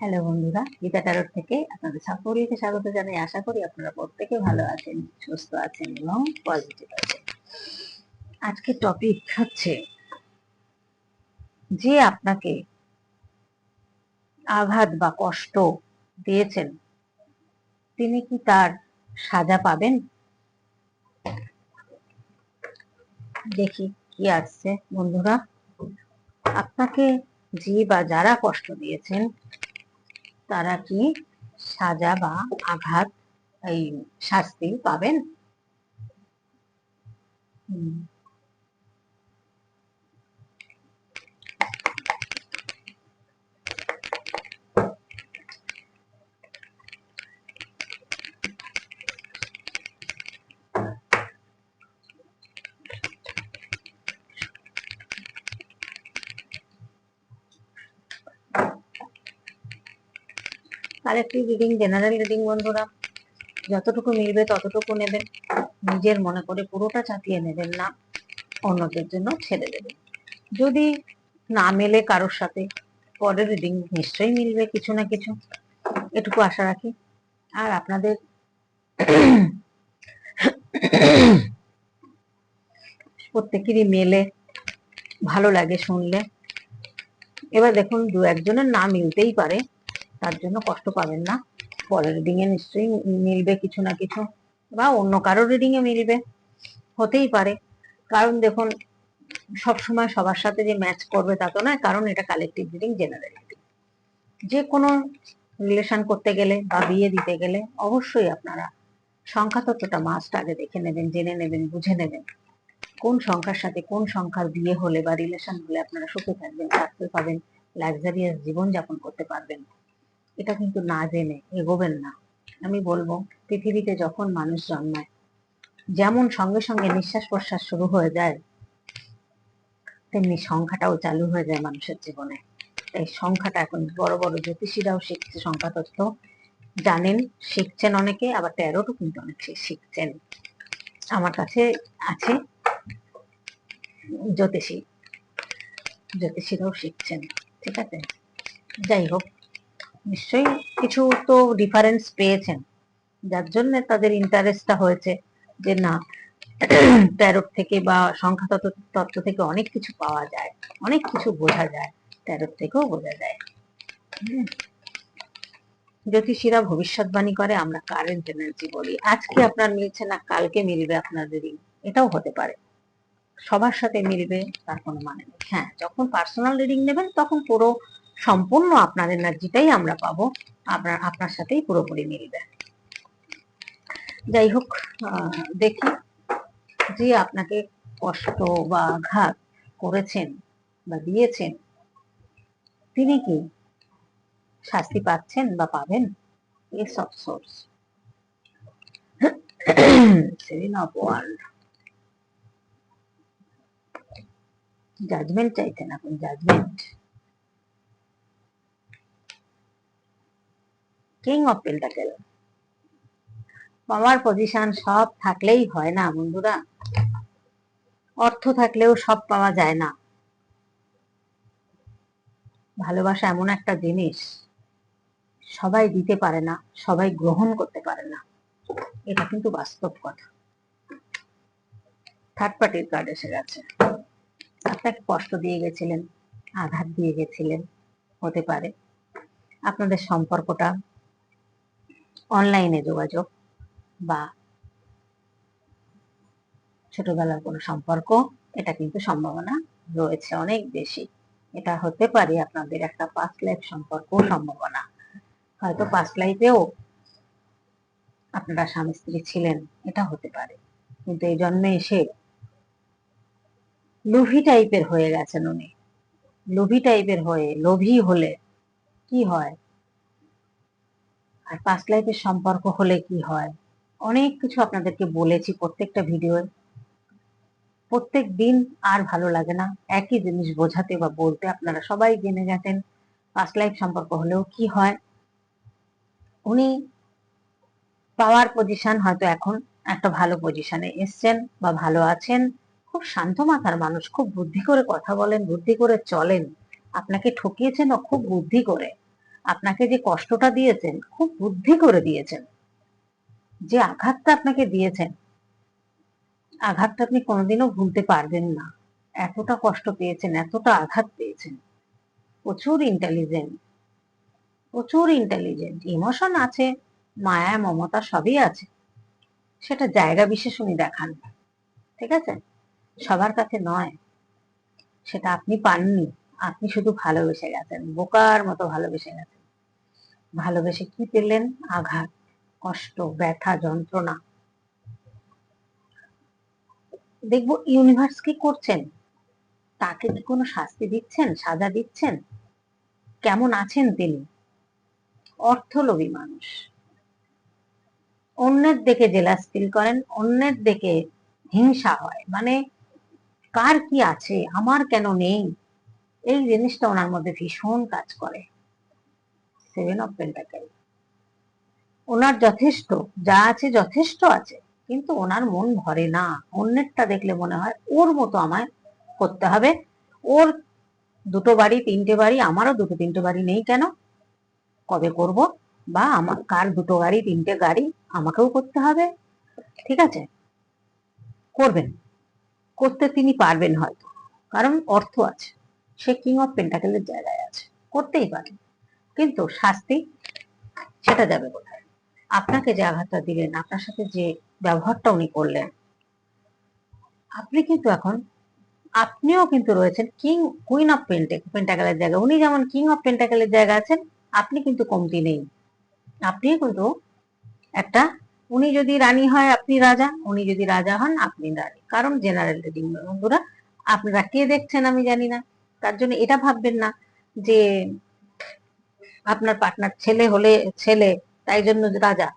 Hello বন্ধুরা, গীতা টারোর থেকে আপনাদের সকলকে স্বাগত জানাই। আশা করি আপনারা প্রত্যেকে ভালো আছেন, সুস্থ আছেন এবং পজিটিভ আছেন। আজকে টপিক হচ্ছে যে আপনাকে আঘাত বা কষ্ট দিয়েছেন, তিনি কি তার সাজা পাবেন? দেখি কি আসছে। বন্ধুরা, আপনাকে যে বা যারা কষ্ট দিয়েছেন তারা কি সাজা বা আঘাত এই শাস্তি পাবেন? কালেক্টিভ রিডিং জেনারেল রিডিং বন্ধুরা। যতটুকু মিলবে ততটুকু নেবেন। নিজের মনে করে পুরোটা চাপিয়ে নেবেন না। অন্যদের জন্য ছেড়ে দেবেন। যদি না মেলে কারোর সাথে, পরের রিডিং নিশ্চয়ই মিলবে কিছু না কিছু। এটুকু আশা রাখি। আর আপনাদের প্রত্যেকেরই মেলে, ভালো লাগে শুনলে। এবার দেখুন দু একজনের না মিলতেই পারে। তার জন্য কষ্ট পাবেন না। পরের রিডিং এ নিশ্চয়ই মিলবে কিছু না কিছু, বা অন্য কারও এ মিলবে। হতেই পারে। কারণ দেখুন সব সময় সবার সাথে যে ম্যাচ করবে তা তো নয়, কারণ এটা কালেকটিভ রিডিং জেনারেল যে কোনো রিলেশন করতে গেলে বা বিয়ে দিতে গেলে অবশ্যই আপনারা সংখ্যা তত্ত্বটা মাস্ট আগে দেখে নেবেন, জেনে নেবেন, বুঝে নেবেন। কোন সংখ্যার সাথে কোন সংখ্যার বিয়ে হলে বা রিলেশন হলে আপনারা সুখে থাকবেন থাকতে পাবেন লাক্সারিয়াস জীবন যাপন করতে পারবেন। এটা কিন্তু না জেনে এগোবেন না। আমি বলব, পৃথিবীতে যখন মানুষ জন্মায়, যেমন সঙ্গে সঙ্গে নিঃশ্বাস প্রশ্বাস শুরু হয়ে যায়, তেমনি সংখ্যাটাও চালু হয়ে যায় মানুষের জীবনে। তাই সংখ্যাটা এখন বড় বড় জ্যোতিষীরাও শিখছে সংখ্যা তত্ত্ব জানেন, শিখছেন অনেকে, আবার তেরোটু কিন্তু অনেক শিখছেন। আমার কাছে আছে জ্যোতিষী। জ্যোতিষীরাও শিখছেন, ঠিক আছে? যাই হোক নিশ্চয়ই কিছু তো ডিফারেন্স পেয়েছেন। যার জন্য তাদের ইন্টারেস্টটা হয়েছে যে না ট্যারোট থেকে বা সংখ্যা তত্ত্ব থেকে অনেক কিছু পাওয়া যায়, অনেক কিছু বোঝা যায় ট্যারোট থেকেও বোঝা যায়। জ্যোতিষীরা ভবিষ্যৎবাণী করে, আমরা কারেন্ট এনার্জি বলি। আজকে আপনার মিলছে না, কালকে মিলবে আপনাদেরই এটাও হতে পারে। সবার সাথে মিলবে, তার কোনো মানে নেই। হ্যাঁ যখন পার্সোনাল রিডিং নেবেন, তখন পুরো সম্পূর্ণ আপনার এনার্জিটাই আমরা পাবো। আপনার আপনার সাথেই পুরোপুরি মিলবে। যাই হোক দেখি যে আপনাকে কষ্ট বা আঘাত করেছেন বা দিয়েছেন, তিনি কি শাস্তি পাচ্ছেন বা পাবেন? Ace of swords seven of world judgement চাইছেন আপনি judgement king of pentacle power position সব থাকলেই হয় না, বন্ধুরা। অর্থ থাকলেও সব পাওয়া যায় না। ভালোবাসা এমন একটা জিনিস, সবাই দিতে পারে না, সবাই গ্রহণ করতে পারে না। এটা কিন্তু বাস্তব কথা। থার্ড পার্টির কার্ড এসে গেছে। আপনাকে কষ্ট দিয়ে গেছিলেন, আঘাত দিয়ে গেছিলেন, হতে পারে। আপনাদের সম্পর্কটা অনলাইনে যোগাযোগ বা ছোটবেলার কোনো সম্পর্ক, এটা কিন্তু সম্ভাবনা রয়েছে অনেক বেশি। এটা হতে পারে আপনাদের একটা পাস্ট লাইফ সম্পর্ক সম্ভাবনা। হয়তো পাস্ট লাইফেও আপনারা স্বামী স্ত্রী ছিলেন, এটা হতে পারে। কিন্তু এই জন্মে এসে লোভী টাইপের হয়ে গেছেন উনি। লোভী টাইপের হয়ে, লোভী হলে কি হয়? আর পাস্ট লাইফের সম্পর্ক হলে কি হয়? অনেক কিছু আপনাদেরকে বলেছি প্রত্যেকটা ভিডিওয়ে প্রত্যেক দিন আর ভালো লাগে না। একই জিনিস বোঝাতে বা বলতে আপনারা সবাই জেনে গেছেন পাস্ট লাইফ সম্পর্ক হলেও কি হয়। উনি পাওয়ার পজিশন হয়তো এখন একটা ভালো পজিশনে এসছেন বা ভালো আছেন। খুব শান্ত মাথার মানুষ, খুব বুদ্ধি করে কথা বলেন, বুদ্ধি করে চলেন। আপনাকে ঠকিয়েছেন খুব বুদ্ধি করে। আপনাকে যে কষ্টটা দিয়েছেন, খুব বুদ্ধি করে দিয়েছেন। যে আঘাতটা আপনাকে দিয়েছেন, আঘাতটা আপনি কোনোদিনও ভুলতে পারবেন না। এতটা কষ্ট পেয়েছেন, এতটা আঘাত পেয়েছেন। প্রচুর ইন্টেলিজেন্ট প্রচুর ইন্টেলিজেন্ট ইমোশন আছে, মায়া, মমতা সবই আছে। সেটা জায়গা বিশেষ উনি দেখান, ঠিক আছে? সবার কাছে নয়, সেটা আপনি পাননি। আপনি শুধু ভালোবেসে গেছেন, বোকার মতো ভালোবেসে গেছেন। ভালোবেসে কি পেলেন? আঘাত, কষ্ট, ব্যথা, যন্ত্রণা। দেখব ইউনিভার্স কি করছেন? তাকে কি কোনো শাস্তি দিচ্ছেন? সাজা দিচ্ছেন? কেমন আছেন তিনি? অর্থলোভী মানুষ। অন্যের দিকে জেলাস ফিল করেন, অন্যের দিকে হিংসা হয়। মানে কার কি আছে? আমার কেন নেই? এই জিনিসটা ওনার মধ্যে ভীষণ কাজ করে। সেভেন অফ পেন্টাকেল ওনার যথেষ্ট, যা আছে যথেষ্ট আছে, কিন্তু ওনার মন ভরে না। অন্যেরটা দেখলে মনে হয় ওর মতো আমায় করতে হবে। ওর দুটো বাড়ি, তিনটে বাড়ি, আমারও দুটো তিনটে বাড়ি নেই কেন? কবে করব? বা আমার কার দুটো গাড়ি, তিনটে গাড়ি আমাকেও করতে হবে? ঠিক আছে? করবেন। করতে তিনি পারবেন হয়তো। কারণ অর্থ আছে। সে কিং অফ পেন্টাকেলের জায়গায় আছে। করতেই পারে। কিন্তু শাস্তি সেটা যাবে কোথায়? আপনাকে যে আঘাতটা দিলেন, আপনার সাথে যে ব্যবহারটা উনি করলেন, আপনি কিন্তু এখন, আপনিও কিন্তু রয়েছেন কিং কুইন অফ পেন্টেক পেন্টাকেলের জায়গায়। উনি যেমন কিং অফ পেন্টাকেলের জায়গা আছেন, আপনি কিন্তু কমতি নেই। আপনি কিন্তু একটা, উনি যদি রানী হয়, আপনি রাজা, উনি যদি রাজা হন, আপনি রানী। কারণ জেনারেল রিডিং বন্ধুরা, আপনারা কে দেখছেন আমি জানি না। তার জন্য এটা ভাববেন না যে আপনার পার্টনার ছেলে হলে ছেলে, তাই জন্য রাজা।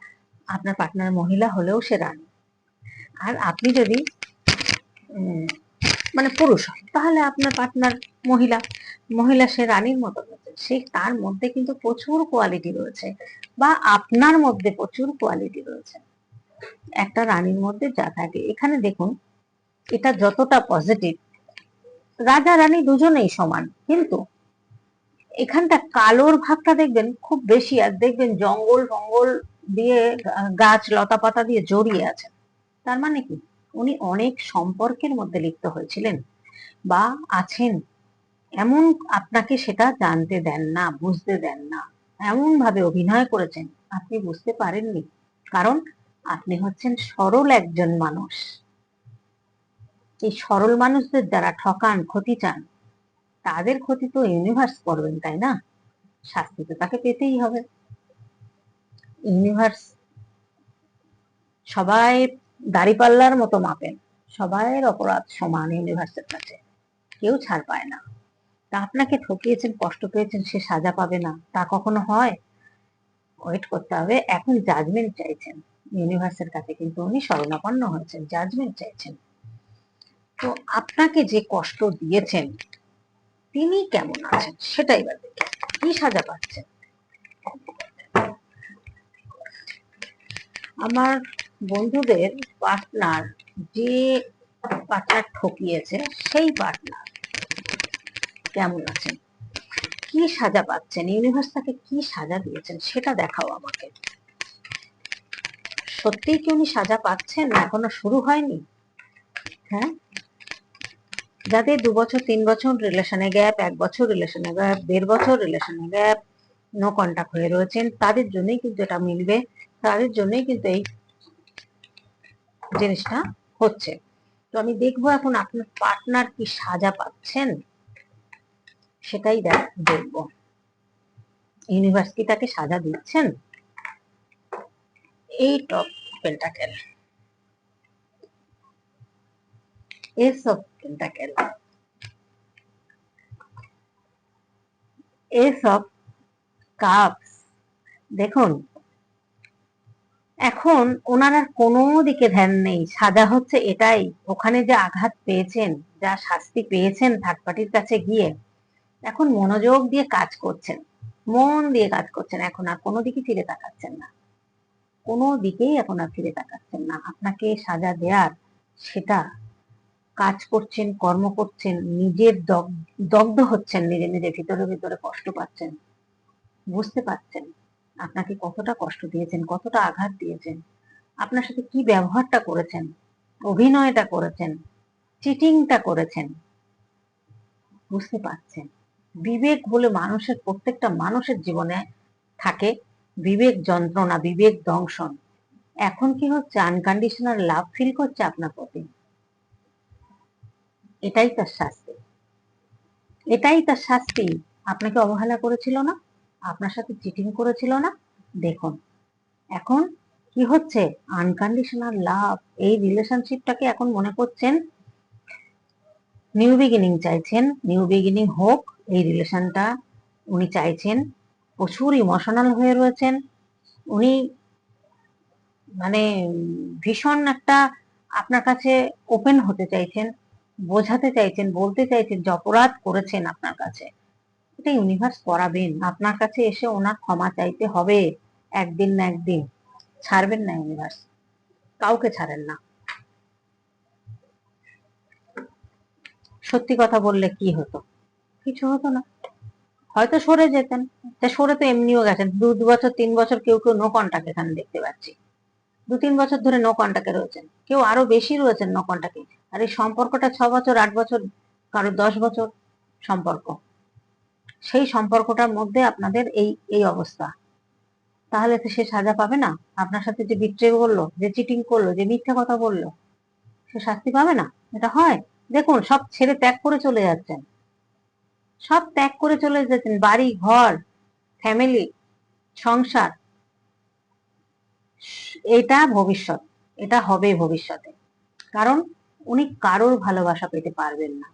আপনার পার্টনার মহিলা হলেও সে রানী। আর আপনি যদি মানে পুরুষ হয় তাহলে আপনার পার্টনার মহিলা। মহিলা সে রানীর মতো সে তার মধ্যে কিন্তু প্রচুর কোয়ালিটি রয়েছে। বা আপনার মধ্যে প্রচুর কোয়ালিটি রয়েছে। একটা রানীর মধ্যে যা থাকে। এখানে দেখুন, এটা যতটা পজিটিভ রাজা রানী দুজনেই সমান, কিন্তু এখানটা কালোর ভাগটা দেখবেন খুব বেশি, আর দেখবেন জঙ্গল ফঙ্গল দিয়ে গাছ লতা পাতা দিয়ে জড়িয়ে আছে তার মানে কি? উনি অনেক সম্পর্কের মধ্যে লিপ্ত হয়েছিলেন বা আছেন। এমন আপনাকে সেটা জানতে দেন না, বুঝতে দেন না। এমন ভাবে অভিনয় করেছেন, আপনি বুঝতে পারেননি। কারণ আপনি হচ্ছেন সরল একজন মানুষ। এই সরল মানুষদের যারা ঠকান ক্ষতি চান তাদের ক্ষতি তো ইউনিভার্স করবেন, তাই না? শাস্তি তো তাকে পেতেই হবে। ইউনিভার্স সবাই দাড়িপাল্লার মতো মাপেন, সবাইয়ের অপরাধ সমান ইউনিভার্সের কাছে। কেউ ছাড় পায় না। তা আপনাকে ঠকিয়েছেন, কষ্ট পেয়েছেন, সে সাজা পাবে না। তা কখনো হয়? ওয়েট করতে হবে। এখন জাজমেন্ট চাইছেন। ইউনিভার্সের কাছে কিন্তু উনি শরণাপন্ন হয়েছেন জাজমেন্ট চাইছেন। তো আপনাকে যে কষ্ট দিয়েছেন, তিনি কেমন আছেন? সেটাই এবার কি সাজা পাচ্ছেন? আমার বন্ধুদের পার্টনার যে পার্টনার ঠকিয়েছে, সেই পার্টনার কেমন আছেন? কি সাজা পাচ্ছেন? ইউনিভার্স তাকে কি সাজা দিয়েছেন? সেটা দেখাও আমাকে। সত্যিই কি উনি সাজা পাচ্ছেন? এখনও শুরু হয়নি? হ্যাঁ? যাদের দু বছর, তিন বছর রিলেশনে গ্যাপ এক বছর রিলেশনে গ্যাপ দেড় বছর রিলেশনে গ্যাপ নো কন্ট্যাক্ট হয়ে রয়েছেন, তাদের জন্যই কিন্তু এটা মিলবে, তাদের জন্যই কিন্তু এই জিনিসটা হচ্ছে। তো আমি দেখব এখন আপনার পার্টনার কি সাজা পাচ্ছেন? সেটাই দেখব। ইউনিভার্স কি তাকে সাজা দিচ্ছেন? এই top pentacle of pentacle ace of cups দেখুন, এখন ওনার আর কোনো দিকে ধ্যান নেই। সাজা হচ্ছে এটাই, ওখানে যে আঘাত পেয়েছেন, যা শাস্তি পেয়েছেন থার্ড পার্টির কাছে গিয়ে, এখন মনোযোগ দিয়ে কাজ করছেন। মন দিয়ে কাজ করছেন, এখন আর কোনো দিকে ফিরে তাকাচ্ছেন না। কোনো দিকেই এখন আর ফিরে তাকাচ্ছেন না। আপনাকে সাজা দেওয়ার সেটা কাজ করছেন, কর্ম করছেন, নিজের দগ্ধ হচ্ছেন নিজে নিজে ভিতরে ভিতরে কষ্ট পাচ্ছেন। বুঝতে পারছেন আপনাকে কতটা কষ্ট দিয়েছেন, কতটা আঘাত দিয়েছেন, আপনার সাথে কি ব্যবহারটা করেছেন, অভিনয়টা করেছেন, চিটিংটা করেছেন। বুঝতে পারছেন? বিবেক বলে মানুষের, প্রত্যেকটা মানুষের জীবনে থাকে বিবেক যন্ত্রণা, বিবেক দংশন। এখন কি হচ্ছে? আনকন্ডিশনাল লাভ ফিল করছে আপনার প্রতি। এটাই তার শাস্তি। এটাই তার শাস্তি। আপনাকে অবহেলা করেছিল না, আপনার সাথে চিটিং করেছিল না। দেখুন, এখন কি হচ্ছে? আনকন্ডিশনাল লাভ এই রিলেশনশিপটাকে এখন মনে করছেন নিউ বিগিনিং চাইছেন নিউ বিগিনিং হোক, এই রিলেশনটা উনি চাইছেন, প্রচুর ইমোশনাল হয়ে রয়েছেন। উনি মানে ভীষণ একটা আপনার কাছে ওপেন হতে চাইছেন। বোঝাতে চাইছেন, বলতে চাইছেন যে অপরাধ করেছেন আপনার কাছে। এটা ইউনিভার্স করাবেন। আপনার কাছে এসে ওনার ক্ষমা চাইতে হবে একদিন না একদিন। ছাড়বেন না ইউনিভার্স কাউকে ছাড়েন না। সত্যি কথা বললে কি হতো? কিছু হতো না। হয়তো সরে যেতেন। তা সরে তো এমনিও গেছেন। দু দু বছর, তিন বছর কেউ কেউ নো কন্টাক্ট এখানে দেখতে পাচ্ছি। দু, তিন বছর ধরে নো কন্টাক্টে রয়েছেন। কেউ আরও বেশি রয়েছেন নো কন্টাক্টে আর এই সম্পর্কটা ছ বছর, আট বছর, কারও দশ বছর সম্পর্ক। সেই সম্পর্কটার মধ্যে আপনাদের এই এই অবস্থা। তাহলে তো সে সাজা পাবে না। আপনার সাথে যে বিট্রে করল, যে চিটিং করল, যে মিথ্যা কথা বলল, সে শাস্তি পাবে না? এটা হয়? দেখুন, সব ছেড়ে ত্যাগ করে চলে যাচ্ছেন। সব ত্যাগ করে চলে যাচ্ছেন। বাড়ি, ঘর ফ্যামিলি সংসার। এটা ভবিষ্যৎ। এটা হবে ভবিষ্যতে। কারণ উনি কারোর ভালোবাসা পেতে পারবেন না।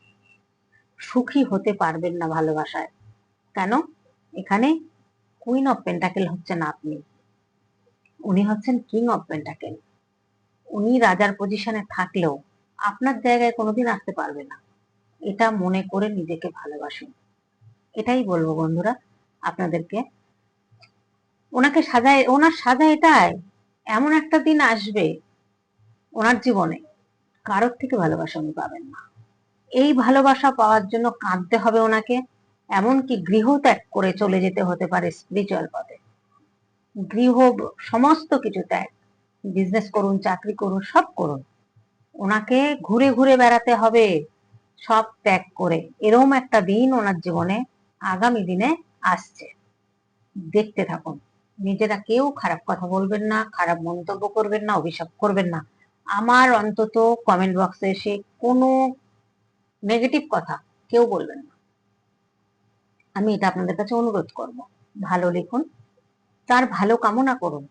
সুখী হতে পারবেন না ভালোবাসায়। কেন? এখানে কুইন অফ পেন্টাকেল হচ্ছেন আপনি। উনি হচ্ছেন কিং অফ পেন্টাকেল উনি রাজার পজিশনে থাকলেও আপনার জায়গায় কোনোদিন আসতে পারবে না। এটা মনে করে নিজেকে ভালোবাসুন। এটাই বলব বন্ধুরা আপনাদেরকে। ওনাকে সাজায়, ওনার সাজা এটাই। এমন একটা দিন আসবে ওনার জীবনে। কারোর থেকে ভালোবাসা উনি পাবেন না। এই ভালোবাসা পাওয়ার জন্য কাঁদতে হবে ওনাকে, এমনকি গৃহ ত্যাগ করে চলে যেতে হতে পারে স্পিরিচুয়াল পথে। গৃহ সমস্ত কিছু ত্যাগ বিজনেস করুন, চাকরি করুন, সব করুন। ওনাকে ঘুরে ঘুরে বেড়াতে হবে, সব ত্যাগ করে। এরকম একটা দিন ওনার জীবনে আগামী দিনে আসছে। দেখতে থাকুন। নিজেরা কেউ খারাপ কথা বলবেন না, খারাপ মন্তব্য করবেন না, অভিশাপ করবেন না। আমার অন্তত কমেন্ট বক্সে এসে কোনো নেগেটিভ কথা কেউ বলবেন না। আমি এটা আপনাদের কাছে অনুরোধ করব। ভালো লিখুন, তার ভালো কামনা করুন,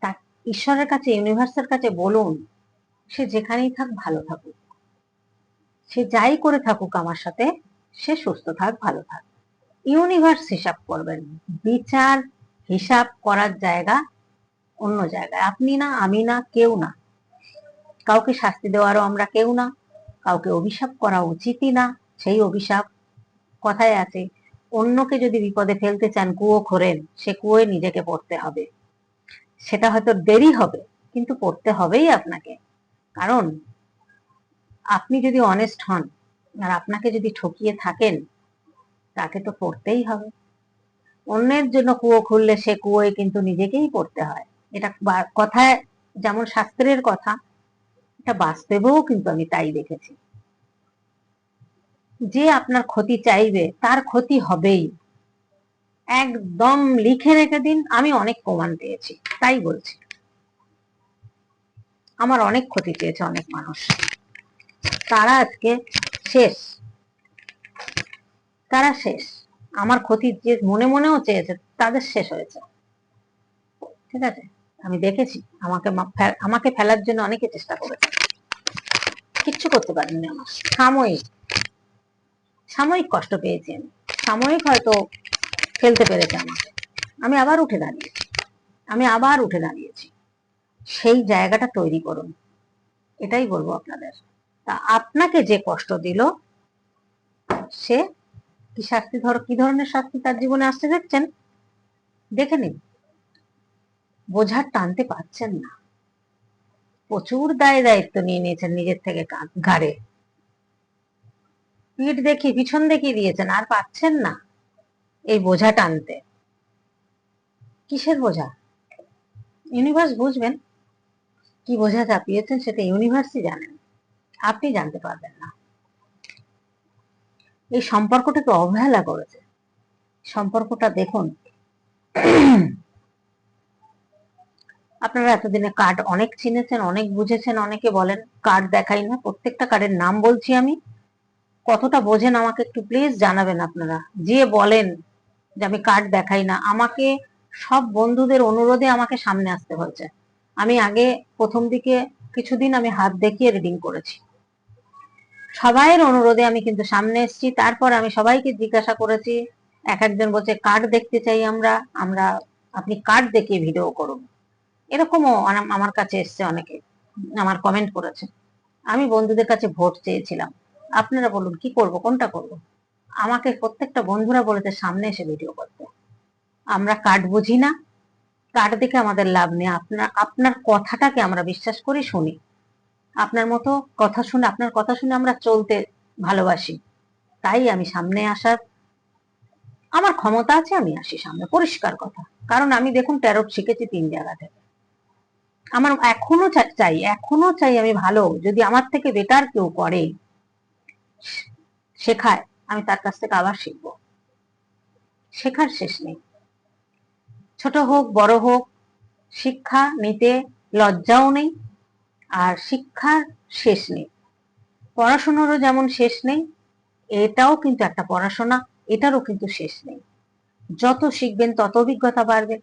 তার ঈশ্বরের কাছে ইউনিভার্সের কাছে বলুন, সে যেখানেই থাক ভালো থাকুক। সে যাই করে থাকুক আমার সাথে, সে সুস্থ থাক, ভালো থাক। ইউনিভার্স হিসাব করবেন, বিচার, হিসাব করার জায়গা অন্য জায়গায়। আপনি না, আমি না, কেউ না। কাউকে শাস্তি দেওয়ারও আমরা কেউ না, কাউকে অভিশাপ করা উচিতই না, সেই অভিশাপ কথায় আছে, অন্যকে যদি বিপদে ফেলতে চান কুয়ো খোরেন, সে কুয়োয় নিজেকে পড়তে হবে। সেটা হয়তো দেরি হবে, কিন্তু পড়তে হবেই আপনাকে। কারণ আপনি যদি অনেস্ট হন, আর আপনাকে যদি ঠকিয়ে থাকেন, তাকে তো পড়তেই হবে। অন্যের জন্য কুয়ো খুললে সে কুয়োয় কিন্তু নিজেকেই পড়তে হয়। এটা কথায় যেমন শাস্ত্রের কথা এটা বাস্তবেও কিন্তু আমি তাই দেখেছি। যে আপনার ক্ষতি চাইবে, তার ক্ষতি হবেই। একদম লিখে রেখে দিন, আমি অনেক প্রমাণ পেয়েছি, তাই বলছি। আমার অনেক ক্ষতি চেয়েছে অনেক মানুষ। তারা আজকে শেষ। তারা শেষ। আমার ক্ষতি যে মনে মনেও চেয়েছে, তাদের শেষ হয়েছে। ঠিক আছে? আমি দেখেছি। আমাকে আমাকে ফেলার জন্য অনেকে চেষ্টা করেছে কিচ্ছু করতে পারেননি আমার। সাময়িক। সাময়িক কষ্ট পেয়েছি আমি। সাময়িক হয়তো ফেলতে পেরেছে আমাকে। আমি আবার উঠে দাঁড়িয়েছি। আমি আবার উঠে দাঁড়িয়েছি। সেই জায়গাটা তৈরি করুন। এটাই বলব আপনাদের। তা আপনাকে যে কষ্ট দিল, সে কি শাস্তি ধর কি ধরনের শাস্তি তার জীবনে আসতে দেখছেন? দেখে নিন। বোঝার টানতে পারছেন না। প্রচুর দায় দায়িত্ব নিয়ে নিয়েছেন নিজের থেকে ঘাড়ে। পিঠ দেখি, পিছন দেখিয়ে দিয়েছেন, আর পাচ্ছেন না এই বোঝা টানতে। কিসের বোঝা? ইউনিভার্স বুঝবেন। কি বোঝা চাপিয়েছেন সেটা ইউনিভার্সই জানেন। আপনি জানতে পারবেন না। এই সম্পর্কটাকে অবহেলা করেছে। সম্পর্কটা দেখুন। আপনারা এতদিনে কার্ড অনেক চিনেছেন, অনেক বুঝেছেন, অনেকে বলেন কার্ড দেখাই না, প্রত্যেকটা কার্ডের নাম বলছি আমি। কতটা বোঝেন আমাকে একটু প্লিজ জানাবেন আপনারা। যে বলেন যে আমি কার্ড দেখাই না, আমাকে সব বন্ধুদের অনুরোধে আমাকে সামনে আসতে হয়েছে। আমি আগে প্রথম দিকে কিছুদিন আমি হাত দেখিয়ে রিডিং করেছি। সবাইয়ের অনুরোধে আমি কিন্তু সামনে এসেছি, তারপর আমি সবাইকে জিজ্ঞাসা করেছি, এক একজন বলছে কার্ড দেখতে চাই আমরা আমরা, আপনি কার্ড দেখিয়ে ভিডিও করুন। এরকমও আমার কাছে এসছে অনেকে, আমার কমেন্ট করেছে। আমি বন্ধুদের কাছে ভোট চেয়েছিলাম। আপনারা বলুন, কি করব, কোনটা করব? আমাকে প্রত্যেকটা বন্ধুরা বলেছে, সামনে এসে ভিডিও করতে। আমরা কার্ড বুঝি না। কার্ড দেখে আমাদের লাভ নেই। আপনার আপনার কথাটাকে আমরা বিশ্বাস করি, শুনি। আপনার মতো কথা শুনে, আপনার কথা শুনে আমরা চলতে ভালোবাসি। তাই আমি সামনে আসার, আমার ক্ষমতা আছে, আমি আসি সামনে। পরিষ্কার কথা। কারণ আমি দেখুন ট্যারোট শিখেছি তিন জায়গা থেকে আমার এখনও চাই এখনও চাই আমি ভালো, যদি আমার থেকে বেটার কেউ করে, শেখায়, আমি তার কাছ থেকে আবার শিখব। শেখার শেষ নেই। ছোট হোক, বড় হোক, শিক্ষা নিতে লজ্জাও নেই, আর শিক্ষার শেষ নেই। পড়াশোনারও যেমন শেষ নেই, এটাও কিন্তু একটা পড়াশোনা, এটারও কিন্তু শেষ নেই। যত শিখবেন, তত অভিজ্ঞতা বাড়বে।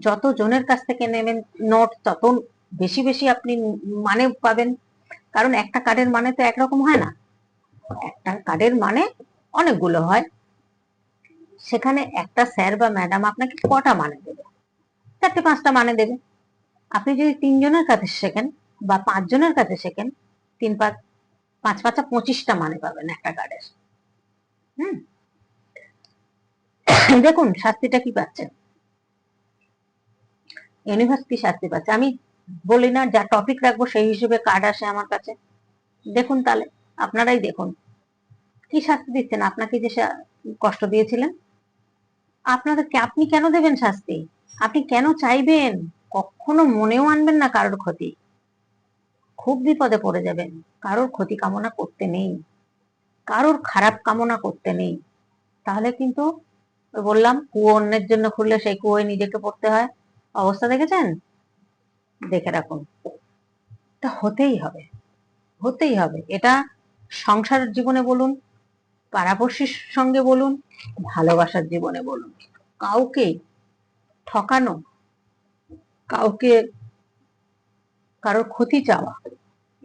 যত জনের কাছ থেকে নেবেন নোট, তত বেশি বেশি আপনি মানে পাবেন। কারণ একটা কার্ডের মানে তো একরকম হয় না। একটা কার্ডের মানে অনেকগুলো হয়। সেখানে একটা স্যার বা ম্যাডাম আপনাকে কটা মানে দেবে? চারটে, পাঁচটা মানে দেবে। আপনি যদি তিনজনের কাছে শেখেন বা পাঁচজনের কাছে শেখেন, তিন পাঁচ পাঁচ পাঁচা পঁচিশটা মানে পাবেন একটা কার্ডের। হুম? দেখুন, শাস্তিটা কি পাচ্ছেন? ইউনিভার্স কি শাস্তি পাচ্ছে। আমি বলি না যা টপিক রাখব সেই হিসেবে কার্ড আসে আমার কাছে। দেখুন তাহলে, আপনারাই দেখুন। কি শাস্তি দিচ্ছেন? আপনাকে যে কষ্ট দিয়েছিলেন? আপনাদেরকে আপনি কেন দেবেন শাস্তি? আপনি কেন চাইবেন? কখনো মনেও আনবেন না কারোর ক্ষতি। খুব বিপদে পড়ে যাবেন। কারোর ক্ষতি কামনা করতে নেই। কারোর খারাপ কামনা করতে নেই। তাহলে কিন্তু বললাম, কুয়ো অন্যের জন্য খুললে সেই কুয়োয় নিজেকে পড়তে হয়। অবস্থা দেখেছেন? দেখে রাখুন। তা হতেই হবে হতেই হবে। এটা সংসার জীবনে বলুন পাড়াপড়শির সঙ্গে বলুন, ভালোবাসার জীবনে বলুন। কাউকে ঠকানো, কাউকে কারোর ক্ষতি চাওয়া,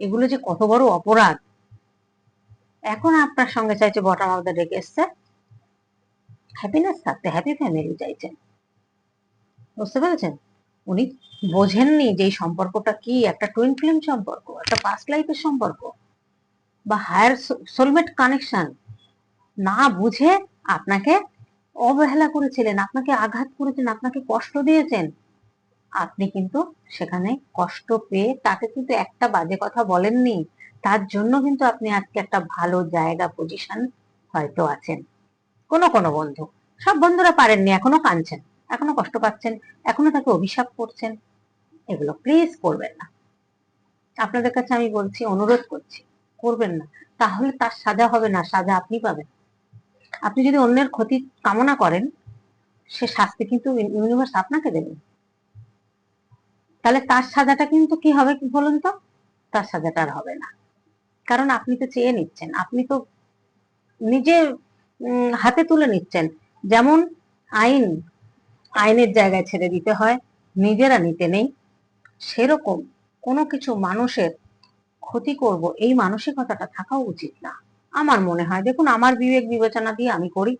এগুলো যে কত বড় অপরাধ। এখন আপনার সঙ্গে চাইছে বটম অফ দ্য রেখে এসছে। হ্যাপিনেস থাকতে হ্যাপি ফ্যামিলি চাইছেন বুঝতে পেরেছেন? উনি বোঝেননি যে এই সম্পর্কটা কি? একটা টুইন ফিল্ম সম্পর্ক, একটা পাস্ট লাইফের সম্পর্ক, বা হায়ার সোলমেট কানেকশন না বুঝে আপনাকে অবহেলা করেছিলেন, আপনাকে আঘাত করেছেন, আপনাকে কষ্ট দিয়েছেন। আপনি কিন্তু সেখানে কষ্ট পেয়ে তাকে কিন্তু একটা বাজে কথা বলেননি। তার জন্য কিন্তু আপনি আজকে একটা ভালো জায়গা পজিশন হয়তো আছেন। কোনো কোনো বন্ধু, সব বন্ধুরা পারেননি, এখনও কাঁদছেন। এখনও কষ্ট পাচ্ছেন, এখনও তাকে অভিশাপ করছেন, এগুলো প্লিজ করবেন না। আপনাদের কাছে আমি বলছি, অনুরোধ করছি, করবেন না। তাহলে তার সাজা হবে না, সাজা আপনি পাবেন। আপনি যদি অন্যের ক্ষতি কামনা করেন, সে শাস্তি কিন্তু ইউনিভার্স আপনাকে দেবে। তাহলে তার সাজাটা কিন্তু কি হবে কি বলুন তো? তার সাজাটা আর হবে না। কারণ আপনি তো চেয়ে নিচ্ছেন, আপনি তো নিজে হাতে তুলে নিচ্ছেন। যেমন আইন আইনের জায়গায় ছেড়ে দিতে হয়, নিজেরা নিতে নেই। সেরকম কোনো কিছু মানুষের ক্ষতি করব, এই মানসিকতাটা থাকা উচিত না। আমার মনে হয়, দেখুন, আমার বিবেক বিবেচনা দিয়ে আমি করি।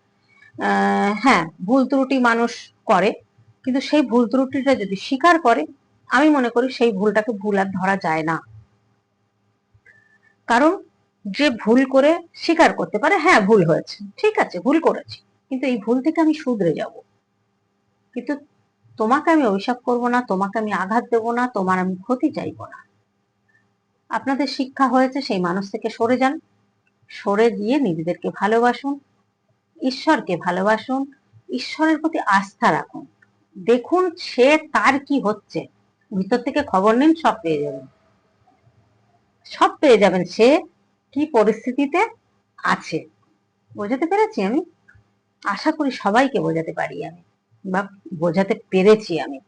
হ্যাঁ ভুল ত্রুটি মানুষ করে, কিন্তু সেই ভুল ত্রুটিটা যদি স্বীকার করে, আমি মনে করি সেই ভুলটাকে ভুল আর ধরা যায় না। কারণ যে ভুল করে স্বীকার করতে পারে হ্যাঁ ভুল হয়েছে, ঠিক আছে, ভুল করেছি, কিন্তু এই ভুল থেকে আমি শুধরে যাব। কিন্তু তোমাকে আমি অভিশাপ করব না, তোমাকে আমি আঘাত দেব না, তোমার আমি ক্ষতি চাইব না। আপনাদের শিক্ষা হয়েছে সেই মানুষ থেকে সরে যান। সরে গিয়ে নিজেদেরকে ভালোবাসুন, ঈশ্বরকে ভালোবাসুন, ঈশ্বরের প্রতি আস্থা রাখুন। দেখুন সে তার কি হচ্ছে। ভিতর থেকে খবর নিন, সব পেয়ে যাবেন। সব পেয়ে যাবেন সে কি পরিস্থিতিতে আছে। বোঝাতে পেরেছি আমি? আশা করি সবাইকে বোঝাতে পারি আমি। বা বোঝাতে পেরেছি আমি।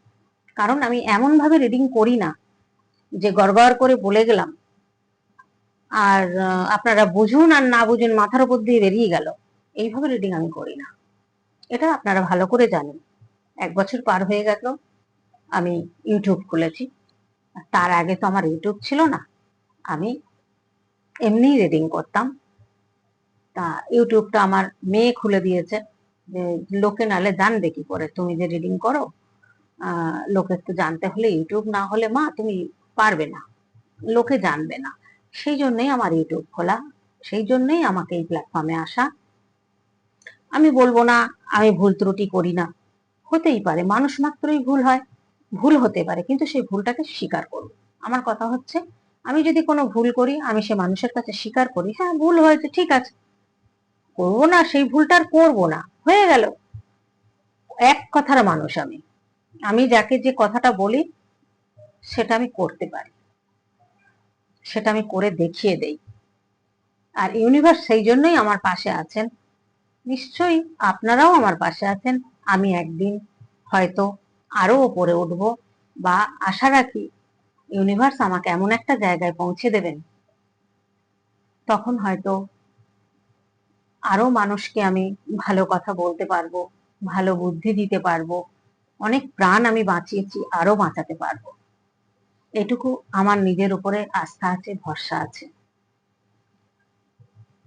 কারণ আমি এমন ভাবে রিডিং করি না যে গড়গড় করে বলে গেলাম। আর আপনারা বুঝুন আর না বুঝুন মাথার উপর দিয়ে বেরিয়ে গেল। এইভাবে রিডিং আমি করি না। এটা আপনারা ভালো করে জানেন। এক বছর পার হয়ে গেল, আমি ইউটিউব খুলেছি। তার আগে তো আমার ইউটিউব ছিল না। আমি এমনি রিডিং করতাম। তা ইউটিউবটা আমার মেয়ে খুলে দিয়েছে। যে লোকে নালে জানবে কি করে তুমি যে রিডিং করো লোকের তো জানতে হলে ইউটিউব না হলে মা তুমি পারবে না। লোকে জানবে না। সেই জন্যই আমার ইউটিউব খোলা। সেই জন্যই আমাকে এই প্ল্যাটফর্মে আসা। আমি বলব না, আমি ভুল ত্রুটি করি না। হতেই পারে, মানুষ মাত্রই ভুল হয়। ভুল হতে পারে, কিন্তু সেই ভুলটাকে স্বীকার করব। আমার কথা হচ্ছে, আমি যদি কোনো ভুল করি, আমি সে মানুষের কাছে স্বীকার করি হ্যাঁ ভুল হয়েছে, ঠিক আছে। করব না, সেই ভুলটা আর করব না। হয়ে গেল। এক কথার মানুষ আমি। আমি যাকে যে কথাটা বলি, সেটা আমি করতে পারি। সেটা আমি করে দেখিয়ে দেই। আর ইউনিভার্স সেই জন্যই আমার পাশে আছেন। নিশ্চয়ই আপনারাও আমার পাশে আছেন। আমি একদিন হয়তো আরও ওপরে উঠব বা আশা রাখি ইউনিভার্স আমাকে এমন একটা জায়গায় পৌঁছে দেবেন। তখন হয়তো আরও মানুষকে আমি ভালো কথা বলতে পারব, ভালো বুদ্ধি দিতে পারব, অনেক প্রাণ আমি বাঁচিয়েছি, আরও বাঁচাতে পারব। এটুকু আমার নিজের উপরে আস্থা আছে, ভরসা আছে।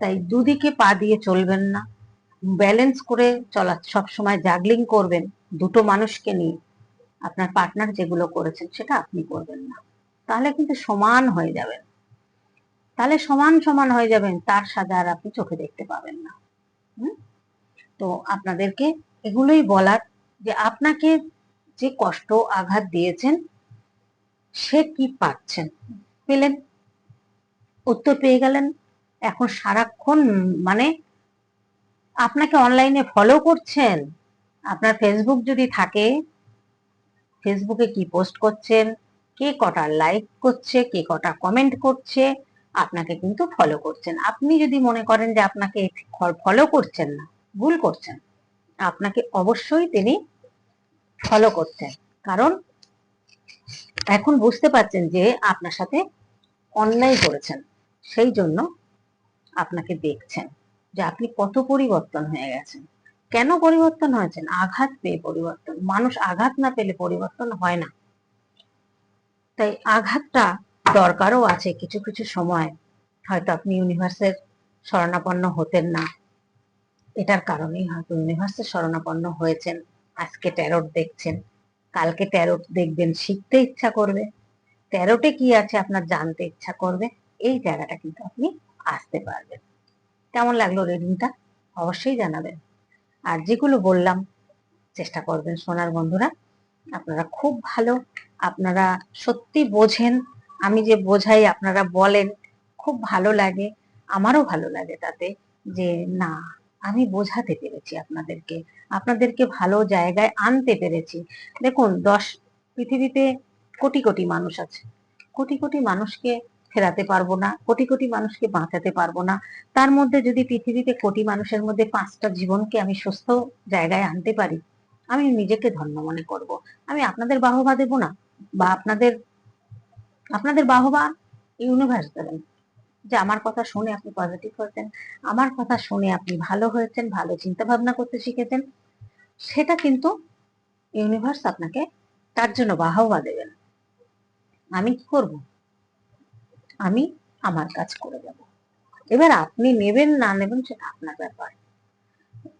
তাই দুদিকে পা দিয়ে চলবেন না ব্যালেন্স করে চলা সব সময় জাগলিং করবেন দুটো মানুষকে নিয়ে। আপনার পার্টনার যেগুলো করেছেন, সেটা আপনি করবেন না। তাহলে কিন্তু সমান হয়ে যাবেন। তাহলে সমান সমান হয়ে যাবেন, তার সাজা আর আপনি চোখে দেখতে পাবেন না? তো আপনাদেরকে এগুলোই বলার যে আপনাকে যে কষ্ট, আঘাত দিয়েছেন, সে কি পাচ্ছেন পেলেন, উত্তর পেয়ে গেলেন। এখন সারাক্ষণ মানে আপনাকে অনলাইনে ফলো করছেন। আপনার ফেসবুক যদি থাকে ফেসবুকে কি পোস্ট করছেন, কে কটা লাইক করছে, কে কটা কমেন্ট করছে আপনাকে কিন্তু ফলো করছেন। আপনি যদি মনে করেন যে আপনাকে ফলো করছেন না, ভুল করছেন, আপনাকে অবশ্যই তিনি ফলো করছেন। কারণ এখন বুঝতে পারছেন যে আপনার সাথে অন্যায় করেছেন, সেই জন্য আপনাকে দেখছেন যে আপনি কত পরিবর্তন হয়ে গেছেন। কেন পরিবর্তন হয়েছেন? আঘাত পেয়ে পরিবর্তন। মানুষ আঘাত না পেলে পরিবর্তন হয় না। তাই আঘাতটা দরকারও আছে। কিছু কিছু সময় হয়তো আপনি ইউনিভার্সের শরণাপন্ন হতেন না। এটার কারণেই হয়তো ইউনিভার্সের শরণাপন্ন হয়েছেন। আজকে ট্যারোট দেখছেন। কালকে ট্যারোট দেখবেন, শিখতে ইচ্ছা করবে। ট্যারোটে কি আছে আপনার জানতে ইচ্ছা করবে? এই জায়গাটা কিন্তু আপনি আসতে পারবেন। কেমন লাগল রিডিংটা অবশ্যই জানাবেন। আর যেগুলো বললাম, চেষ্টা করবেন সোনার বন্ধুরা। আপনারা খুব ভালো, আপনারা সত্যি বোঝেন। আমি যে বোঝাই আপনারা বলেন, খুব ভালো লাগে। আমারও ভালো লাগে তাতে যে, না, আমি বোঝাতে পেরেছি আপনাদেরকে। আপনাদেরকে ভালো জায়গায় আনতে পেরেছি। দেখুন, দশ, পৃথিবীতে কোটি কোটি মানুষ আছে। কোটি কোটি মানুষকে ফেরাতে পারব না, কোটি কোটি মানুষকে বাঁচাতে পারব না। তার মধ্যে যদি পৃথিবীতে কোটি মানুষের মধ্যে পাঁচটা জীবনকে আমি সুস্থ জায়গায় আনতে পারি, আমি নিজেকে ধন্য মনে করব। আমি আপনাদের বাহবা দেব না, বা আপনাদের আপনাদের বাহবা ইউনিভার্স দেবেন যে আমার কথা শুনে আপনি পজিটিভ হয়েছেন, আমার কথা শুনে আপনি ভালো হয়েছেন, ভালো চিন্তা ভাবনা করতে শিখেছেন, সেটা কিন্তু ইউনিভার্স আপনাকে তার জন্য বাহবা দেবেন আমি কি করব? আমি আমার কাজ করে যাব। এবার আপনি নেবেন না নেবেন সেটা আপনার ব্যাপার।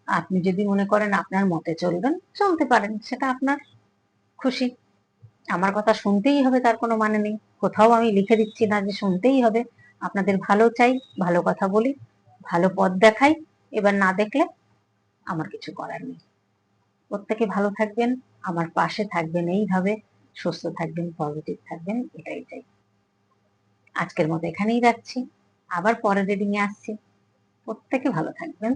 আপনি যদি মনে করেন আপনার মতে চলবেন, চলতে পারেন, সেটা আপনার খুশি। আমার কথা শুনতেই হবে, তার কোনো মানে নেই। কোথাও আমি লিখে দিচ্ছি না যে শুনতেই হবে। আপনাদের ভালো চাই, ভালো কথা বলি, ভালো পথ দেখাই, এবার না দেখলে আমার কিছু করার নেই। প্রত্যেকে ভালো থাকবেন, আমার পাশে থাকবেন এইভাবে, সুস্থ থাকবেন পজিটিভ থাকবেন, এটাই চাই। আজকের মতো এখানেই রাখছি, আবার পরের রিডিং এ আসছি। প্রত্যেকে ভালো থাকবেন।